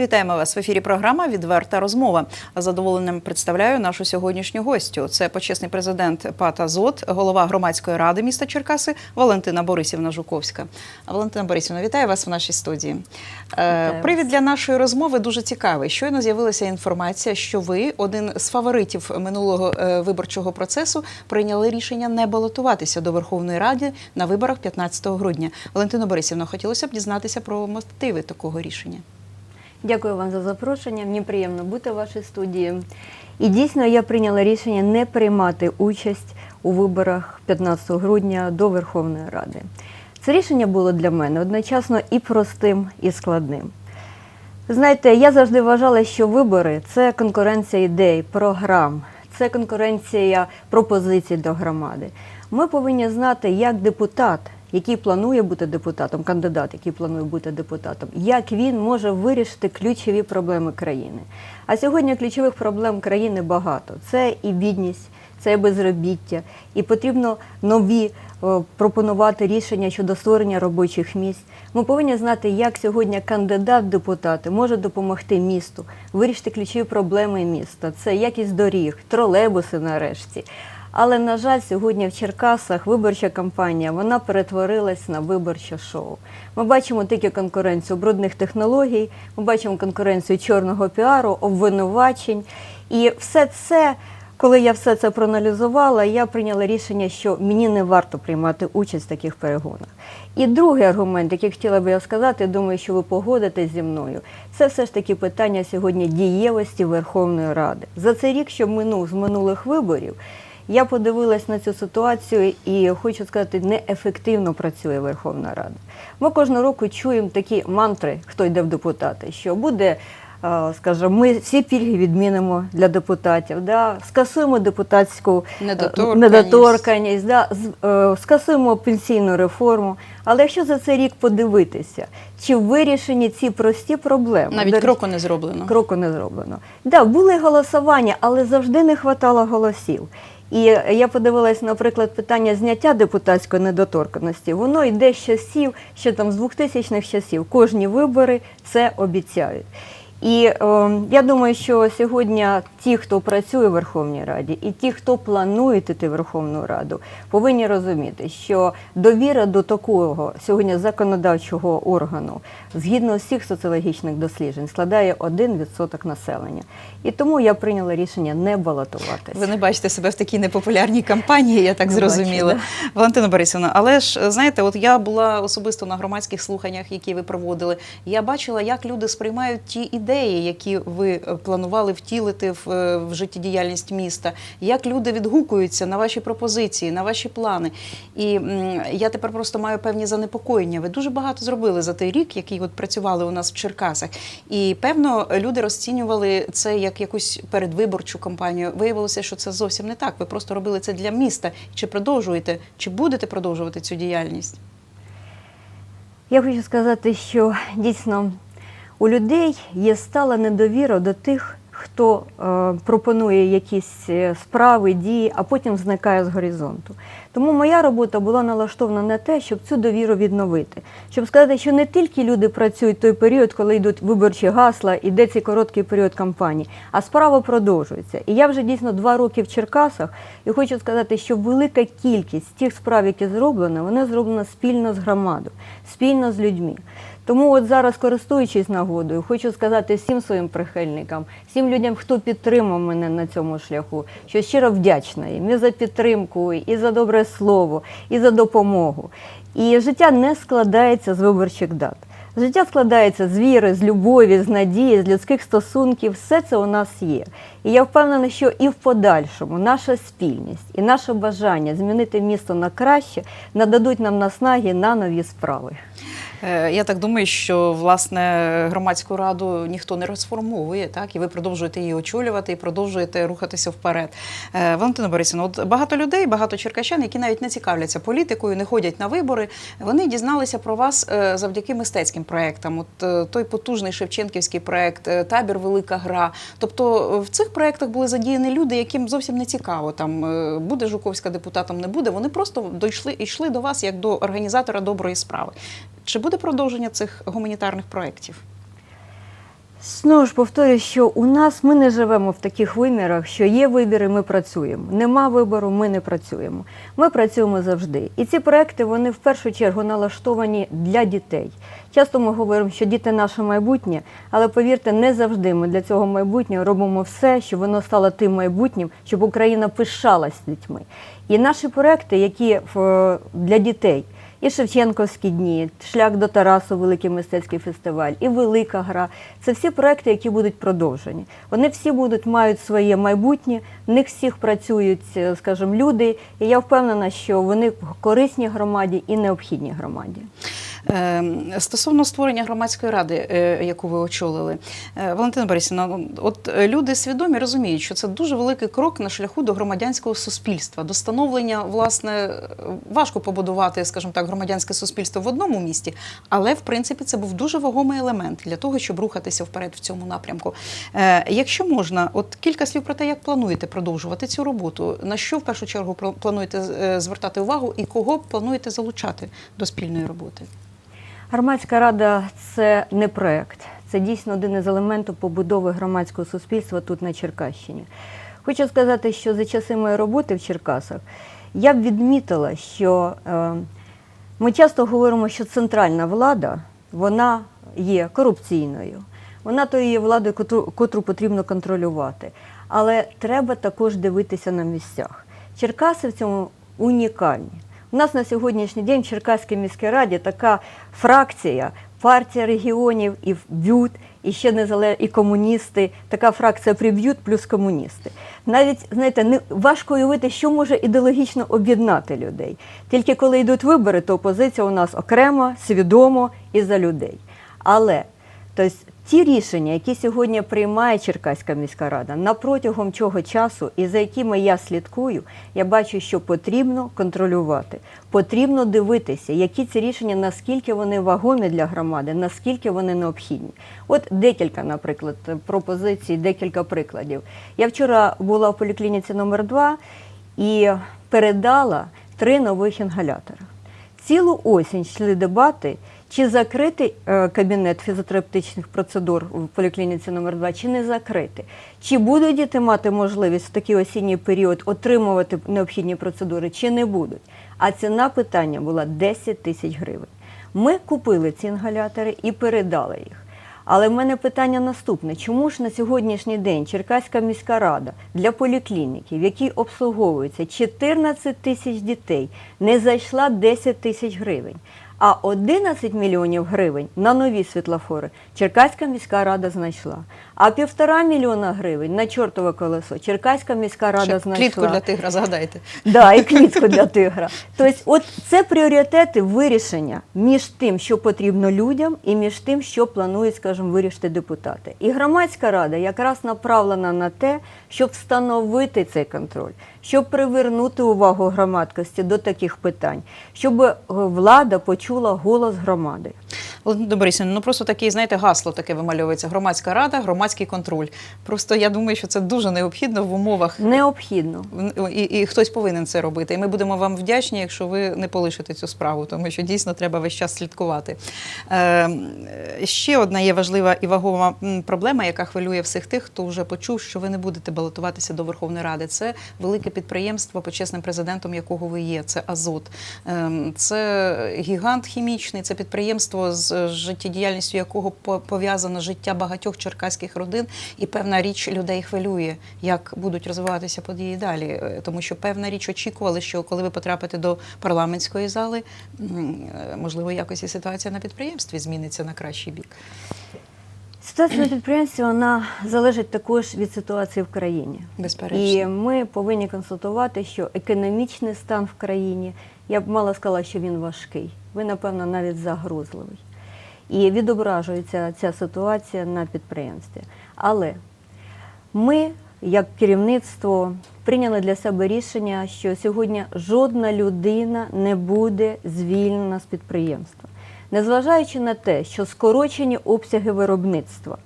Вітаємо вас в ефірі. Програма Відверта розмова. З Задоволенням представляю нашу сьогоднішню гостю. Це почесний президент ПАТ «Азот», голова громадської ради міста Черкаси Валентина Борисівна Жуковська. Валентина Борисівна, вітаю вас в нашій студії. Е, Вітаю Привід для нашої розмови дуже цікавий. Щойно з'явилася інформація, що ви, один з фаворитів минулого е, виборчого процесу, прийняли рішення не балотуватися до Верховної Ради на виборах 15 грудня. Валентина Борисівна, хотілося б дізнатися про мотиви такого рішення. Дякую вам за запрошення. Мені приємно бути в вашій студії. І дійсно я прийняла рішення не приймати участь у виборах 15 грудня до Верховної Ради. Це рішення було для мене одночасно і простим, і складним. Знаєте, я завжди вважала, що вибори це конкуренція ідей, програм, це конкуренція пропозицій до громади. Ми повинні знати, як депутат, який планує бути депутатом, кандидат, який планує бути депутатом, як він може вирішити ключові проблеми країни. А сьогодні ключових проблем країни багато: це і бідність, це безробіття, і потрібно нові пропонувати рішення щодо створення робочих місць. Ми повинні знати, як сьогодні кандидат в депутати може допомогти місту вирішити ключові проблеми міста. Це якість доріг, тролейбуси нарешті. Але на жаль, сьогодні в Черкасах виборча кампанія вона перетворилась на виборче шоу. Ми бачимо тільки конкуренцію брудних технологій, ми бачимо конкуренцію чорного піару, обвинувачень. І все це, коли я все це проаналізувала, я прийняла рішення, що мені не варто приймати участь в таких перегонах. І другий аргумент, який хотіла би я сказати, думаю, що ви погодитесь зі мною, це все ж таки питання сьогодні дієвості Верховної Ради. За цей рік, що минув з минулих виборів, я подивилась на цю ситуацію і хочу сказати, неефективно працює Верховна Рада. Ми кожного року чуємо такі мантри, хто йде в депутати, що буде. Е, Скажімо, ми всі пільги відмінимо для депутатів, да? скасуємо депутатську е, Недоторканність. недоторканність, да? е, скасуємо пенсійну реформу. Але якщо за цей рік подивитися, чи вирішені ці прості проблеми, Навіть До речі, кроку не зроблено. Кроку не зроблено. Да, були голосування, але завжди не вистачало голосів. І я подивилась, наприклад, питання зняття депутатської недоторканості. Воно йде з часів, ще там з 2000-х часів. Кожні вибори це обіцяють. І е, я думаю, що сьогодні ті, хто працює в Верховній Раді, і ті, хто планує йти в Верховну Раду, повинні розуміти, що довіра до такого сьогодні законодавчого органу, згідно всіх соціологічних досліджень, складає 1% населення. І тому я прийняла рішення не балотуватися. Ви не бачите себе в такій непопулярній кампанії, я так Не зрозуміла. бачу, Валентина Борисівна, але ж знаєте, от я була особисто на громадських слуханнях, які ви проводили. Я бачила, як люди сприймають ті ідеї, які ви е, планували втілити в, е, в життєдіяльність міста, як люди відгукуються на ваші пропозиції, на ваші плани. І м, я тепер просто маю певні занепокоєння. Ви дуже багато зробили за той рік, який от працювали у нас в Черкасах. І певно, люди розцінювали це як якусь передвиборчу кампанію. Виявилося, що це зовсім не так. Ви просто робили це для міста. Чи продовжуєте, чи будете продовжувати цю діяльність? Я хочу сказати, що дійсно у людей є стала недовіра до тих, хто е, пропонує якісь е, справи, дії, а потім зникає з горизонту. Тому моя робота була налаштована на те, щоб цю довіру відновити, щоб сказати, що не тільки люди працюють в той період, коли йдуть виборчі гасла, іде цей короткий період кампанії, а справа продовжується. І я вже дійсно два роки в Черкасах, і хочу сказати, що велика кількість тих справ, які зроблено, вони зроблено спільно з громадою, спільно з людьми. Тому от зараз, користуючись нагодою, хочу сказати всім своїм прихильникам, всім людям, хто підтримав мене на цьому шляху, що щиро вдячна їм і за підтримку, і за добре слово, і за допомогу. І життя не складається з виборчих дат. Життя складається з віри, з любові, з надії, з людських стосунків. Все це у нас є. І я впевнена, що і в подальшому наша спільність і наше бажання змінити місто на краще нададуть нам наснаги на нові справи. Е, Я так думаю, що власне громадську раду ніхто не розформовує, так і ви продовжуєте її очолювати і продовжуєте рухатися вперед. Е, Валентина Борисівна, от багато людей, багато черкащан, які навіть не цікавляться політикою, не ходять на вибори. Вони дізналися про вас е, завдяки мистецьким проектам. От той потужний Шевченківський проект, табір Велика гра. Тобто в цих проектах були задіяні люди, яким зовсім не цікаво. Там буде Жуковська депутатом, не буде. Вони просто дійшли йшли до вас як до організатора доброї справи. Чи буде продовження цих гуманітарних проєктів? Знову ж повторюю, що у нас ми не живемо в таких вимірах, що є вибір, і ми працюємо. Нема вибору, ми не працюємо. Ми працюємо завжди. І ці проекти вони в першу чергу налаштовані для дітей. Часто ми говоримо, що діти наше майбутнє, але повірте, не завжди ми для цього майбутнього робимо все, щоб воно стало тим майбутнім, щоб Україна пишалась дітьми. І наші проекти, які для дітей. І Шевченковські дні, шлях до Тарасу, великий мистецький фестиваль, і велика гра. Це всі проекти, які будуть продовжені. Вони всі будуть мають своє майбутнє. В них всіх працюють, е, скажімо, люди. І я впевнена, що вони корисні громаді і необхідні громаді. Е, Стосовно створення громадської ради, е, яку ви очолили, Е, Валентина Борисівна, от люди свідомі розуміють, що це дуже великий крок на шляху до громадянського суспільства, до становлення, власне, важко побудувати, скажімо так, громадянське суспільство в одному місті, але в принципі це був дуже вагомий елемент для того, щоб рухатися вперед в цьому напрямку. Е, Якщо можна, от кілька слів про те, як плануєте продовжувати цю роботу, на що в першу чергу плануєте звертати увагу і кого плануєте залучати до спільної роботи? Громадська рада це не проект, це дійсно один із елементів побудови громадського суспільства тут на Черкащині. Хочу сказати, що за часи моєї роботи в Черкасах я б відмітила, що е, ми часто говоримо, що центральна влада вона є корупційною. Вона то є владою, котру, котру потрібно контролювати. Але треба також дивитися на місцях. Черкаси в цьому унікальні. У нас на сьогоднішній день в Черкаській міській раді така фракція, партія регіонів і б'ют, і ще незале... і комуністи. Така фракція приб'ют плюс комуністи. Навіть знаєте, не важко уявити, що може ідеологічно об'єднати людей. Тільки коли йдуть вибори, то опозиція у нас окремо, свідомо і за людей. Але тобто, ті рішення, які сьогодні приймає Черкаська міська рада, на протягом чого часу і за якими я слідкую, я бачу, що потрібно контролювати. Потрібно дивитися, які ці рішення, наскільки вони вагомі для громади, наскільки вони необхідні. От декілька, наприклад, пропозицій, декілька прикладів. Я вчора була в поліклініці номер 2 і передала три нових інгалятори. Цілу осінь йшли дебати, чи закрити е, кабінет фізіотерапевтичних процедур в поліклініці номер 2 чи не закрити. Чи будуть діти мати можливість в такий осінній період отримувати необхідні процедури, чи не будуть. А ціна питання була 10 тисяч гривень. Ми купили ці інгалятори і передали їх. Але в мене питання наступне: чому ж на сьогоднішній день Черкаська міська рада для поліклініки, в якій обслуговується 14 тисяч дітей, не зайшла 10 тисяч гривень? А 11 мільйонів гривень на нові світлофори Черкаська міська рада знайшла. А півтора мільйона гривень на чортове колесо Черкаська міська рада Ще знайшла. клітку для тигра, згадайте. Да, і клітку для тигра. Тобто, от це пріоритети вирішення між тим, що потрібно людям, і між тим, що планують, скажімо, вирішити депутати. І громадська рада якраз направлена на те, щоб встановити цей контроль, щоб привернути увагу громадськості до таких питань, щоб е, влада почула голос громади. Валентина Борисівна, ну просто таке, знаєте, гасло таке вимальовується. Громадська рада, громадський контроль. Просто я думаю, що це дуже необхідно в умовах. Необхідно. І, і хтось повинен це робити. І ми будемо вам вдячні, якщо ви не полишите цю справу, тому що дійсно треба весь час слідкувати. Е, ще одна є важлива і вагома проблема, яка хвилює всіх тих, хто вже почув, що ви не будете балотуватися до Верховної Ради. Це велике підприємство, почесним президентом якого ви є. Це Азот. Е, це гігант хімічний, це підприємство з життєдіяльністю якого по- пов'язано життя багатьох черкаських родин, і певна річ людей хвилює, як будуть розвиватися події далі. Е, Тому що певна річ очікували, що коли ви потрапите до парламентської зали, е, можливо, якось і ситуація на підприємстві зміниться на кращий бік. Ситуація на підприємстві вона залежить також від ситуації в країні. Безперечно. І ми повинні констатувати, що економічний стан в країні, я б мала сказала, що він важкий. Ви, напевно, навіть загрозливий. І відображується ця ситуація на підприємстві. Але ми, як керівництво, прийняли для себе рішення, що сьогодні жодна людина не буде звільнена з підприємства. Незважаючи на те, що скорочені обсяги виробництва,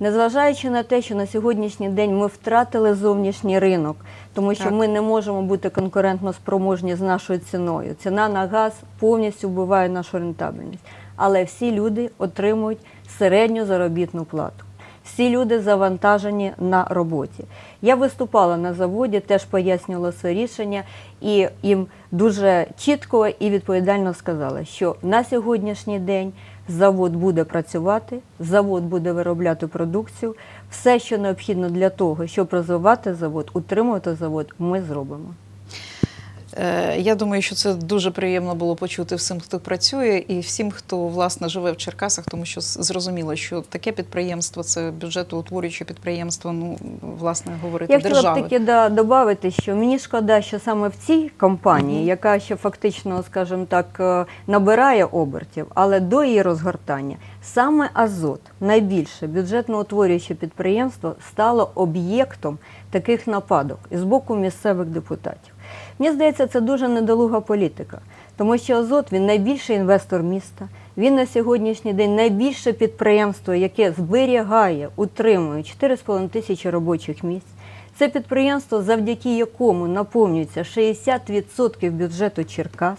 незважаючи на те, що на сьогоднішній день ми втратили зовнішній ринок, тому що Так. ми не можемо бути конкурентно спроможні з нашою ціною. Ціна на газ повністю вбиває нашу рентабельність. Але всі люди отримують середню заробітну плату. Всі люди завантажені на роботі. Я виступала на заводі, теж пояснювала це рішення, і їм дуже чітко і відповідально сказала, що на сьогоднішній день завод буде працювати, завод буде виробляти продукцію. Все, що необхідно для того, щоб розвивати завод, утримувати завод, ми зробимо. Е, Я думаю, що це дуже приємно було почути всім, хто працює, і всім, хто власне живе в Черкасах, тому що зрозуміло, що таке підприємство це бюджетоутворююче підприємство. Ну власне говорити Я хотіла б держави. таки да, додати, що мені шкода, що саме в цій компанії, яка ще фактично, скажімо так, е, набирає обертів, але до її розгортання саме Азот, найбільше бюджетно-утворююче підприємство, стало об'єктом таких нападок із боку місцевих депутатів. Мені здається, це дуже недолуга політика, тому що Азот він найбільший інвестор міста. Він на сьогоднішній день найбільше підприємство, яке зберігає, утримує 4,5 тисячі робочих місць. Це підприємство, завдяки якому наповнюється 60% бюджету Черкас.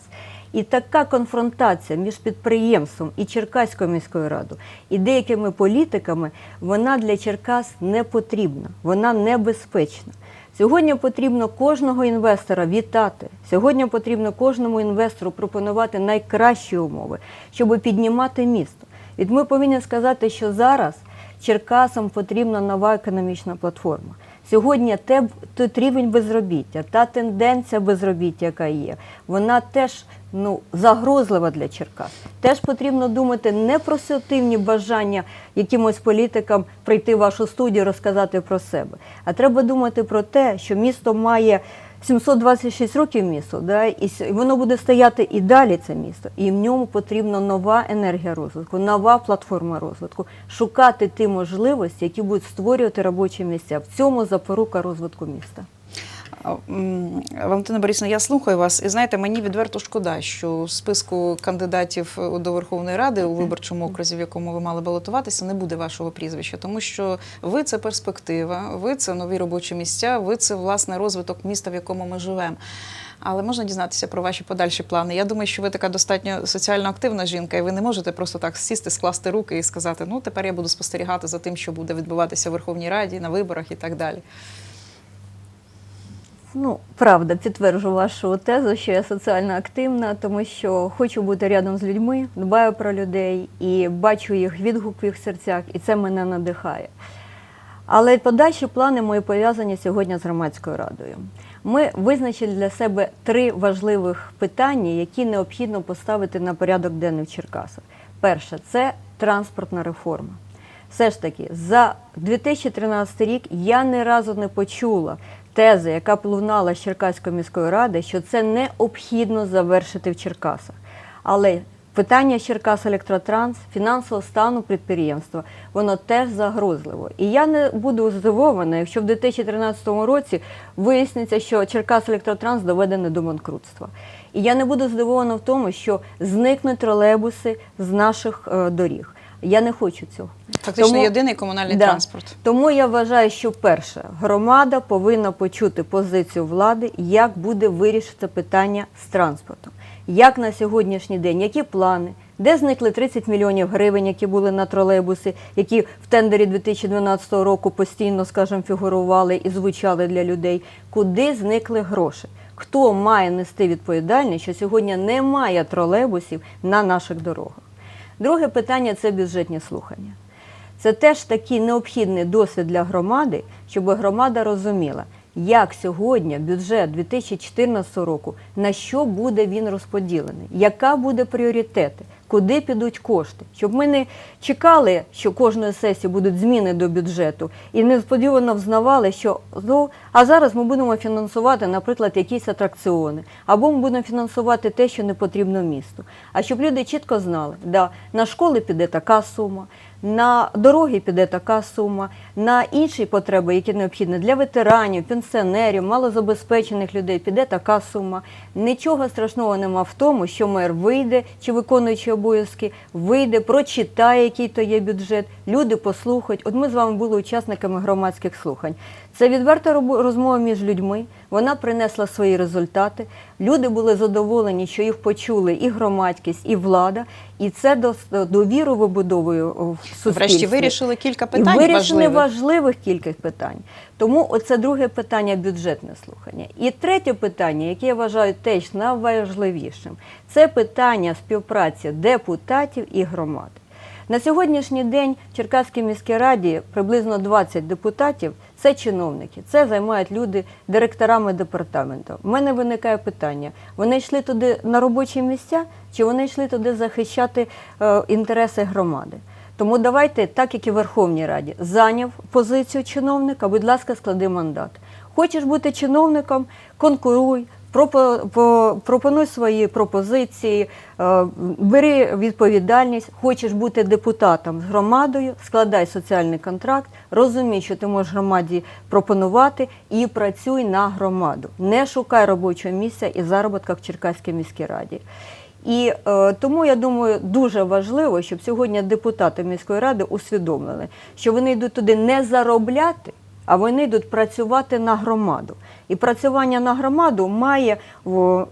І така конфронтація між підприємством і Черкаською міською радою і деякими політиками, вона для Черкас не потрібна, вона небезпечна. Сьогодні потрібно кожного інвестора вітати. Сьогодні потрібно кожному інвестору пропонувати найкращі умови, щоб піднімати місто. Від ми повинні сказати, що зараз Черкасам потрібна нова економічна платформа. Сьогодні те, той рівень безробіття, та тенденція безробіття, яка є, вона теж ну, загрозлива для Черкас. Теж потрібно думати не про ситуативні бажання якимось політикам прийти в вашу студію, розказати про себе, а треба думати про те, що місто має 726 років місто, да, і воно буде стояти і далі це місто. І в ньому потрібна нова енергія розвитку, нова платформа розвитку, шукати ті можливості, які будуть створювати робочі місця. В цьому запорука розвитку міста. Валентина Борисовна, я слухаю вас, і знаєте, мені відверто шкода, що в списку кандидатів е, до Верховної Ради у виборчому окрузі, в якому ви мали балотуватися, не буде вашого прізвища, тому що ви це перспектива, ви це нові робочі місця, ви це власне розвиток міста, в якому ми живемо. Але можна дізнатися про ваші подальші плани. Я думаю, що ви така достатньо соціально активна жінка, і ви не можете просто так сісти, скласти руки і сказати: ну тепер я буду спостерігати за тим, що буде відбуватися в Верховній Раді, на виборах і так далі. Ну, правда, підтверджу вашу тезу, що я соціально активна, тому що хочу бути рядом з людьми, дбаю про людей і бачу їх відгук в їх серцях, і це мене надихає. Але подальші плани мої пов'язані сьогодні з громадською радою. Ми визначили для себе три важливих питання, які необхідно поставити на порядок денний в Черкасах. Перше це транспортна реформа. Все ж таки, за 2013 рік я ні разу не почула тези, яка б лунала з Черкаської міської ради, що це необхідно завершити в Черкасах. Але питання Черкас Електротранс, фінансового стану підприємства, воно теж загрозливо. І я не буду здивована, якщо в 2013 році виясниться, що Черкас Електротранс доведений до банкрутства. І я не буду здивована в тому, що зникнуть тролейбуси з наших е, доріг. Я не хочу цього. Фактично Тому- єдиний комунальний Да. транспорт. Тому я вважаю, що перше, громада повинна почути позицію влади, як буде вирішити питання з транспортом. Як на сьогоднішній день, які плани, де зникли 30 мільйонів гривень, які були на тролейбуси, які в тендері 2012 року постійно, скажімо, фігурували і звучали для людей. Куди зникли гроші? Хто має нести відповідальність, що сьогодні немає тролейбусів на наших дорогах? Друге питання це бюджетні слухання. Це теж такий необхідний досвід для громади, щоб громада розуміла, як сьогодні бюджет 2014 року, на що буде він розподілений, яка буде пріоритети, куди підуть кошти, щоб ми не чекали, що кожної сесії будуть зміни до бюджету, і несподівано взнавали, що ну, а зараз ми будемо фінансувати, наприклад, якісь атракціони, або ми будемо фінансувати те, що не потрібно місту. А щоб люди чітко знали, да, на школи піде така сума, на дороги піде така сума, на інші потреби, які необхідні для ветеранів, пенсіонерів, малозабезпечених людей, піде така сума. Нічого страшного нема в тому, що мер вийде чи виконуючи обов'язки, вийде, прочитає, який то є бюджет. Люди послухають. От ми з вами були учасниками громадських слухань. Це відверта розмова між людьми. Вона принесла свої результати. Люди були задоволені, що їх почули і громадськість, і влада. І це довіру вибудовує в суспільстві. Врешті вирішили кілька І питань вирішили важливих. важливих кількох питань. Тому оце друге питання бюджетне слухання. І третє питання, яке я вважаю теж найважливішим, це питання співпраці депутатів і громад. На сьогоднішній день в Черкаській міській раді приблизно 20 депутатів це чиновники, це займають люди директорами департаменту. У мене виникає питання: вони йшли туди на робочі місця, чи вони йшли туди захищати е, інтереси громади? Тому давайте, так як і в Верховній Раді, зайняв позицію чиновника, будь ласка, склади мандат. Хочеш бути чиновником, конкуруй, пропонуй свої пропозиції, е, бери відповідальність. Хочеш бути депутатом з громадою, складай соціальний контракт, розумій, що ти можеш громаді пропонувати і працюй на громаду. Не шукай робочого місця і заробітка в Черкаській міській раді. І е, тому я думаю, дуже важливо, щоб сьогодні депутати міської ради усвідомили, що вони йдуть туди не заробляти, а вони йдуть працювати на громаду. І працювання на громаду має,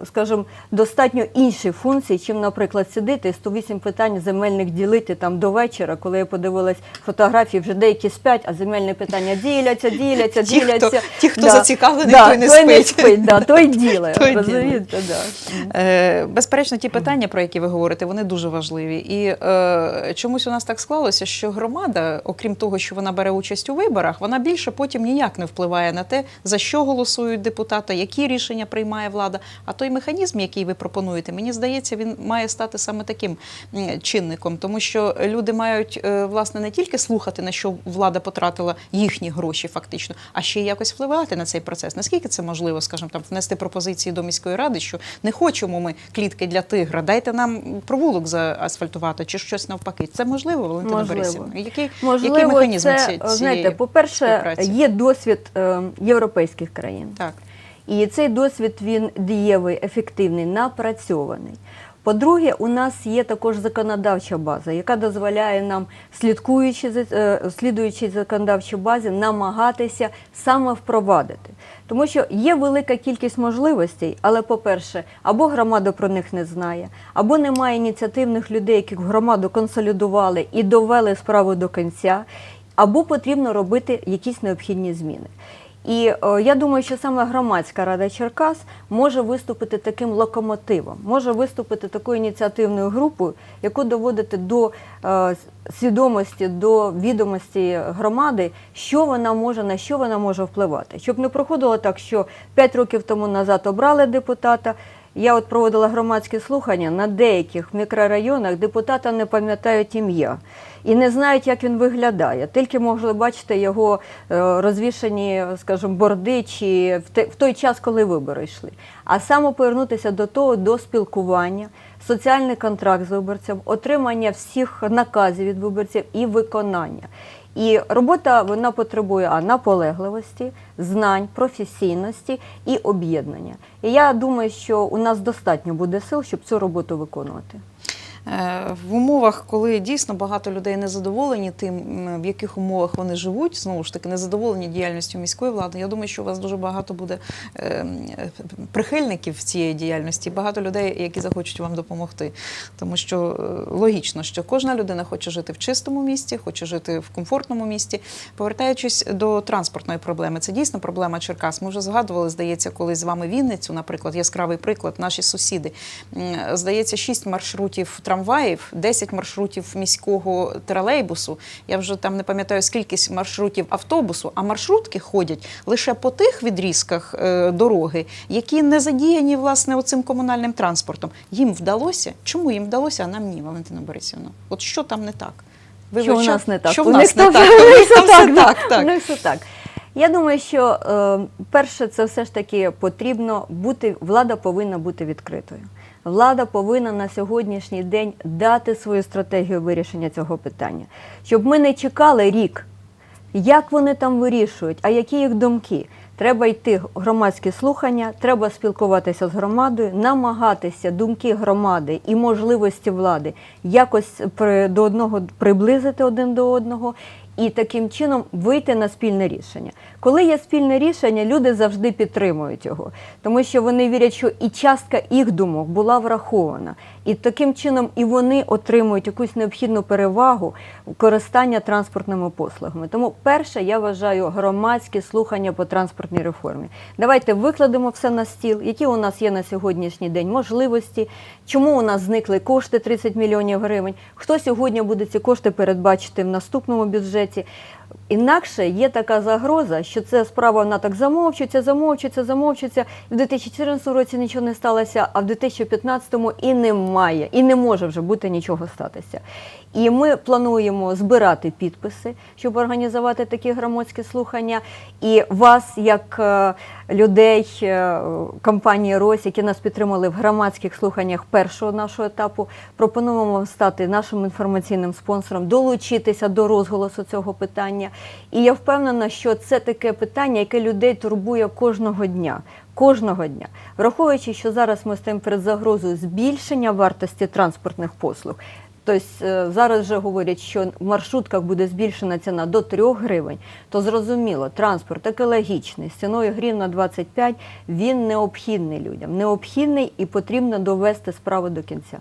скажімо, достатньо інші функції, чим, наприклад, сидити і 108 питань земельних ділити там до вечора, коли я подивилась фотографії, вже деякі спять, а земельні питання діляться, діляться, Ті, хто- діляться. ті, хто зацікавлений, да, той не той не спить. да, той ділає. Той розумієте, да. Е, Безперечно, ті питання, про які ви говорите, вони дуже важливі. І е, чомусь у нас так склалося, що громада, окрім того, що вона бере участь у виборах, вона більше потім ніяк не впливає на те, за що голосують депутати, які рішення приймає влада. А той механізм, який ви пропонуєте, мені здається, він має стати саме таким чинником, тому що люди мають е, власне не тільки слухати, на що влада потратила їхні гроші, фактично, а ще й якось впливати на цей процес. Наскільки це можливо, скажімо, там внести пропозиції до міської ради, що не хочемо ми клітки для тигра, дайте нам провулок заасфальтувати чи щось навпаки. Це можливо, Валентина Можливо. Борисівна? Який, Можливо, який механізм це, цієї знаєте, по-перше, є досвід е, європейських країн. Так. І цей досвід він дієвий, ефективний, напрацьований. По-друге, у нас є також законодавча база, яка дозволяє нам, слідкуючи за е, слідуючи законодавчій базі, намагатися саме впровадити. Тому що є велика кількість можливостей, але, по-перше, або громада про них не знає, або немає ініціативних людей, які громаду консолідували і довели справу до кінця, або потрібно робити якісь необхідні зміни. І е, я думаю, що саме громадська рада Черкас може виступити таким локомотивом, може виступити такою ініціативною групою, яку доводити до е, свідомості, до відомості громади, що вона може, на що вона може впливати. Щоб не проходило так, що 5 років тому назад обрали депутата. Я от проводила громадські слухання на деяких мікрорайонах депутата не пам'ятають ім'я і не знають, як він виглядає. Тільки могли бачити його е, розвішані, скажімо, борди чи в той час, коли вибори йшли. А саме повернутися до того, до спілкування, соціальний контракт з виборцем, отримання всіх наказів від виборців і виконання. І робота вона потребує наполегливості, знань, професійності і об'єднання. І я думаю, що у нас достатньо буде сил, щоб цю роботу виконувати. Е, В умовах, коли дійсно багато людей незадоволені тим, в яких умовах вони живуть, знову ж таки, незадоволені діяльністю міської влади. Я думаю, що у вас дуже багато буде е, прихильників цієї діяльності, багато людей, які захочуть вам допомогти. Тому що е, логічно, що кожна людина хоче жити в чистому місті, хоче жити в комфортному місті. Повертаючись до транспортної проблеми, це дійсно проблема Черкас. Ми вже згадували, здається, коли з вами Вінницю, наприклад, яскравий приклад, наші сусіди. Здається, 6 маршрутів трамваїв, 10 маршрутів міського тролейбусу. Я вже там не пам'ятаю скільки маршрутів автобусу, а маршрутки ходять лише по тих відрізках е, дороги, які не задіяні власне оцим комунальним транспортом. Їм вдалося. Чому їм вдалося, а нам ні, Валентина Борисівна? От що там не так? Ви що у вивчали? нас не так? Що в У нас не так? У них так, все так. Я думаю, що е, перше, це все ж таки потрібно бути, влада повинна бути відкритою. Влада повинна на сьогоднішній день дати свою стратегію вирішення цього питання, щоб ми не чекали рік, як вони там вирішують, а які їх думки. Треба йти громадські слухання, треба спілкуватися з громадою, намагатися думки громади і можливості влади якось при, до одного приблизити один до одного і таким чином вийти на спільне рішення. Коли є спільне рішення, люди завжди підтримують його, тому що вони вірять, що і частка їх думок була врахована, і таким чином і вони отримують якусь необхідну перевагу користання транспортними послугами. Тому, перше, я вважаю громадські слухання по транспортній реформі. Давайте викладемо все на стіл, які у нас є на сьогоднішній день можливості, чому у нас зникли кошти 30 мільйонів гривень, хто сьогодні буде ці кошти передбачити в наступному бюджеті бюджеті Інакше є така загроза, що ця справа вона так замовчується, замовчується, замовчується. В 2014 році нічого не сталося, а в 2015-му і немає, і не може вже бути нічого статися. І ми плануємо збирати підписи, щоб організувати такі громадські слухання. І вас, як е, людей е, компанії Рось, які нас підтримали в громадських слуханнях першого нашого етапу, пропонуємо вам стати нашим інформаційним спонсором, долучитися до розголосу цього питання. І я впевнена, що це таке питання, яке людей турбує кожного дня. Кожного дня, враховуючи, що зараз ми стоїмо перед загрозою збільшення вартості транспортних послуг. Тобто зараз вже говорять, що в маршрутках буде збільшена ціна до 3 гривень, то зрозуміло, транспорт екологічний, з ціною гривна 25, він необхідний людям. Необхідний і потрібно довести справу до кінця.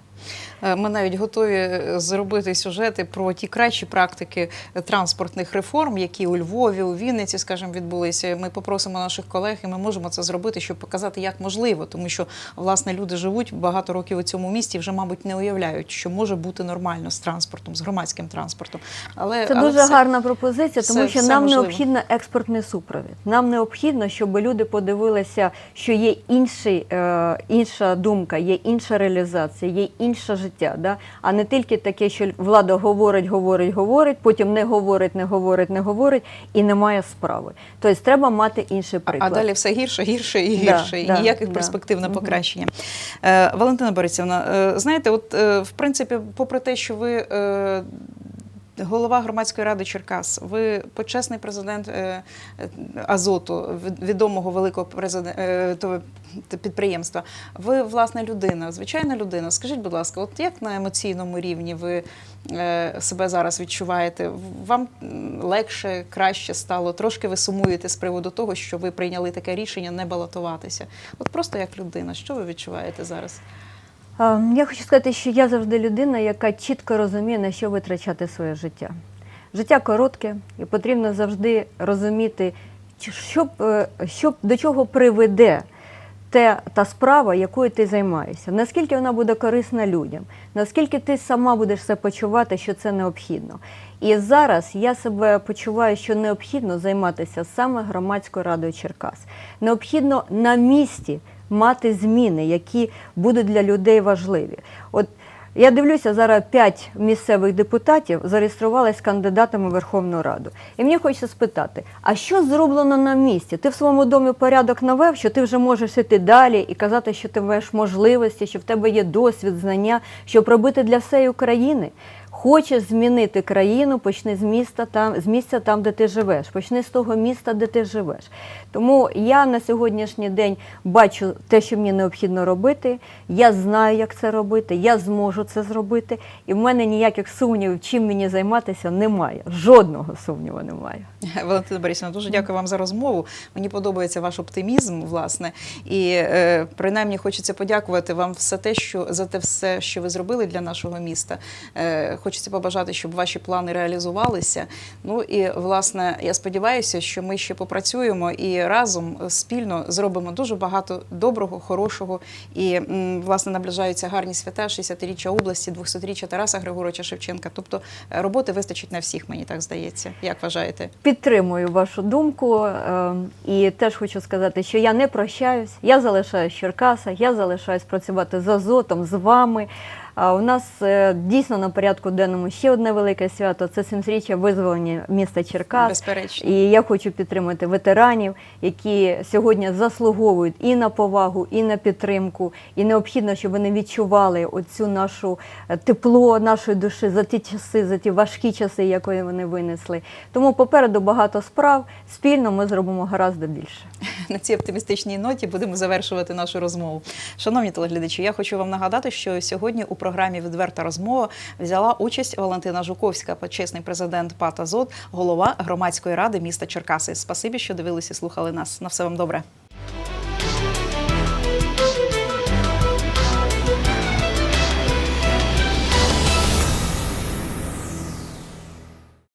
Е, Ми навіть готові е, зробити сюжети про ті кращі практики е, транспортних реформ, які у Львові, у Вінниці, скажімо, відбулися. Ми попросимо наших колег, і ми можемо це зробити, щоб показати, як можливо, тому що власне люди живуть багато років у цьому місті, вже, мабуть, не уявляють, що може бути нормально з транспортом, з громадським транспортом. Але Це але дуже все- гарна пропозиція, тому все- що все нам можливо. необхідно експортний супровід. Нам необхідно, щоб люди подивилися, що є інший, е, інша думка, є інша реалізація, є інше життя. Да? А не тільки таке, що влада говорить, говорить, говорить, потім не говорить, не говорить, не говорить і немає справи. Тобто треба мати інший приклад. А далі все гірше, гірше і Да, гірше, і да, ніяких да. перспектив на покращення. Е, Валентина Борисівна, е, знаєте, от е, в принципі, попри те, що ви. Голова громадської ради Черкас, ви почесний президент е, е, Азоту, від- відомого великого президен- е, підприємства. Ви власне людина, звичайна людина. Скажіть, будь ласка, от як на емоційному рівні ви себе зараз відчуваєте? Вам легше, краще стало? Трошки ви сумуєте з приводу того, що ви прийняли таке рішення не балотуватися? От просто як людина, що ви відчуваєте зараз? Я хочу сказати, що я завжди людина, яка чітко розуміє, на що витрачати своє життя. Життя коротке, і потрібно завжди розуміти, що, е, що до чого приведе те, та справа, якою ти займаєшся, наскільки вона буде корисна людям, наскільки ти сама будеш себе почувати, що це необхідно. І зараз я себе почуваю, що необхідно займатися саме громадською радою Черкас. Необхідно на місці мати зміни, які будуть для людей важливі. От я дивлюся, зараз п'ять місцевих депутатів зареєструвалися кандидатами в Верховну Раду. І мені хочеться спитати: а що зроблено на місці? Ти в своєму домі порядок навев, що ти вже можеш іти далі і казати, що ти маєш можливості, що в тебе є досвід, знання, щоб робити для всієї України. Хочеш змінити країну, почни з міста там з місця там, де ти живеш. Почни з того міста, де ти живеш. Тому я на сьогоднішній день бачу те, що мені необхідно робити. Я знаю, як це робити, я зможу це зробити. І в мене ніяких сумнівів, чим мені займатися, немає. Жодного сумніву немає. Валентина Борисівна, дуже дякую вам за розмову. Мені подобається ваш оптимізм, власне, і е, принаймні хочеться подякувати вам все те, що за те все, що ви зробили для нашого міста. Е, хочеться побажати, щоб ваші плани реалізувалися. Ну і власне, я сподіваюся, що ми ще попрацюємо і разом е, спільно зробимо дуже багато доброго, хорошого. І власне наближаються гарні свята 60-річчя області, 200-річчя Тараса Григоровича Шевченка. Тобто е, роботи вистачить на всіх, мені так здається. Як вважаєте? Підтримую вашу думку е, і теж хочу сказати, що я не прощаюсь. Я залишаюсь в Черкасах, я залишаюсь працювати з Азотом, з вами. У нас е, дійсно на порядку денному ще одне велике свято це 70-річчя визволення міста Черкас. Безперечно. І я хочу підтримати ветеранів, які сьогодні заслуговують і на повагу, і на підтримку. І необхідно, щоб вони відчували оцю нашу е, тепло нашої душі за ті часи, за ті важкі часи, які вони винесли. Тому попереду багато справ. Спільно ми зробимо гораздо більше. на цій оптимістичній ноті будемо завершувати нашу розмову. Шановні телеглядачі, я хочу вам нагадати, що сьогодні у програмі Відверта розмова взяла участь Валентина Жуковська, почесний президент ПАТ «Азот», голова громадської ради міста Черкаси. Спасибі, що дивилися і слухали нас. На все вам добре.